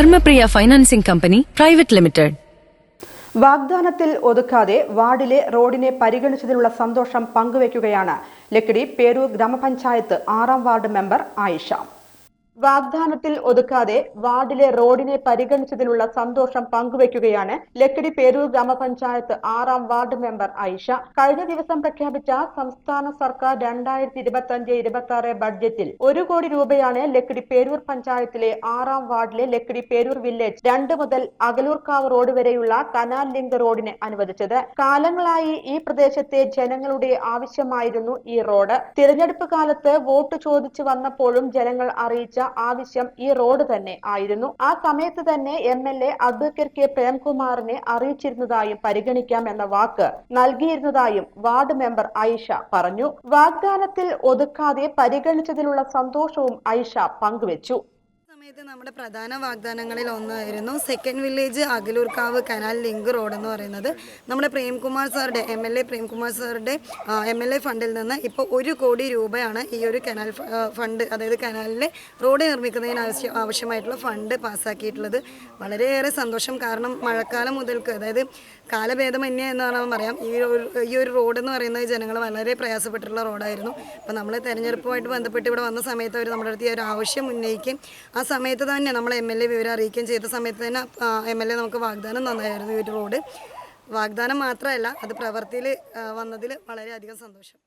Dharmapriya financing company private limited. വാഗ്ദാനത്തിൽ ഒതുക്കാതെ വാർഡിലെ റോഡിനെ പരിഗണിച്ചതിലുള്ള സന്തോഷം പങ്കുവയ്ക്കുകയാണ് ലക്കിടി പേരൂർ ഗ്രാമപഞ്ചായത്ത് ആറാം വാർഡ് മെമ്പർ ആയിഷ. വാഗ്ദാനത്തിൽ ഒതുക്കാതെ വാർഡിലെ റോഡിനെ പരിഗണിച്ചതിലുള്ള സന്തോഷം പങ്കുവയ്ക്കുകയാണ് ലക്കിടി പേരൂർ ഗ്രാമപഞ്ചായത്ത് ആറാം വാർഡ് മെമ്പർ ഐഷ കഴിഞ്ഞ ദിവസം പ്രഖ്യാപിച്ച സംസ്ഥാന സർക്കാർ രണ്ടായിരത്തി ഇരുപത്തി അഞ്ച് ഇരുപത്തി ആറ് ബഡ്ജറ്റിൽ ഒരു കോടി രൂപയാണ് ലക്കിടി പേരൂർ പഞ്ചായത്തിലെ ആറാം വാർഡിലെ ലക്കിടി പേരൂർ വില്ലേജ് രണ്ട് മുതൽ അകലൂർക്കാവ് റോഡ് വരെയുള്ള കനാൽ ലിങ്ക് റോഡിന് അനുവദിച്ചത്. കാലങ്ങളായി ഈ പ്രദേശത്തെ ജനങ്ങളുടെ ആവശ്യമായിരുന്നു ഈ റോഡ്. തിരഞ്ഞെടുപ്പ് കാലത്ത് വോട്ട് ചോദിച്ചു വന്നപ്പോഴും ജനങ്ങൾ അറിയിച്ച ആവശ്യം ഈ റോഡ് തന്നെ ആയിരുന്നു. ആ സമയത്ത് തന്നെ M L A advocate K പ്രേംകുമാറിനെ അറിയിച്ചിരുന്നതായും പരിഗണിക്കാം എന്ന വാക്ക് നൽകിയിരുന്നതായും വാർഡ് മെമ്പർ ഐഷ പറഞ്ഞു. വാഗ്ദാനത്തിൽ ഒതുക്കാതെ പരിഗണിച്ചതിലുള്ള സന്തോഷവും ഐഷ പങ്കുവച്ചു. സമയത്ത് നമ്മുടെ പ്രധാന വാഗ്ദാനങ്ങളിൽ ഒന്നായിരുന്നു second village Akaloorkavu canal link road എന്ന് പറയുന്നത്. നമ്മുടെ പ്രേംകുമാർ സാറുടെ എം എൽ എ പ്രേംകുമാർ സാറുടെ എം എൽ എ ഫണ്ടിൽ നിന്ന് ഇപ്പോൾ ഒരു കോടി രൂപയാണ് ഈ ഒരു കനാൽ ഫണ്ട് അതായത് കനാലിലെ റോഡ് നിർമ്മിക്കുന്നതിന് ആവശ്യ ആവശ്യമായിട്ടുള്ള ഫണ്ട് പാസ്സാക്കിയിട്ടുള്ളത്. വളരെയേറെ സന്തോഷം. കാരണം മഴക്കാലം മുതൽക്ക് അതായത് കാലഭേദമന്യ എന്ന് പറയാൻ പറയാം. ഈ ഒരു ഈ ഒരു റോഡ് എന്ന് പറയുന്നത് ജനങ്ങൾ വളരെ പ്രയാസപ്പെട്ടിട്ടുള്ള റോഡായിരുന്നു അപ്പോൾ നമ്മൾ തെരഞ്ഞെടുപ്പുമായിട്ട് ബന്ധപ്പെട്ട് ഇവിടെ വന്ന സമയത്ത് അവർ നമ്മുടെ അടുത്ത് ഈ ഒരു ആവശ്യം ഉന്നയിക്കുകയും ആ സമയത്ത് തന്നെ നമ്മൾ എം എൽ എ വിവരം അറിയിക്കുകയും ചെയ്ത സമയത്ത് തന്നെ എം എൽ എ നമുക്ക് വാഗ്ദാനം തന്നായിരുന്നു ഈ റോഡ് വാഗ്ദാനം മാത്രമല്ല അത് പ്രവൃത്തിയിൽ വന്നതിൽ വളരെയധികം സന്തോഷം.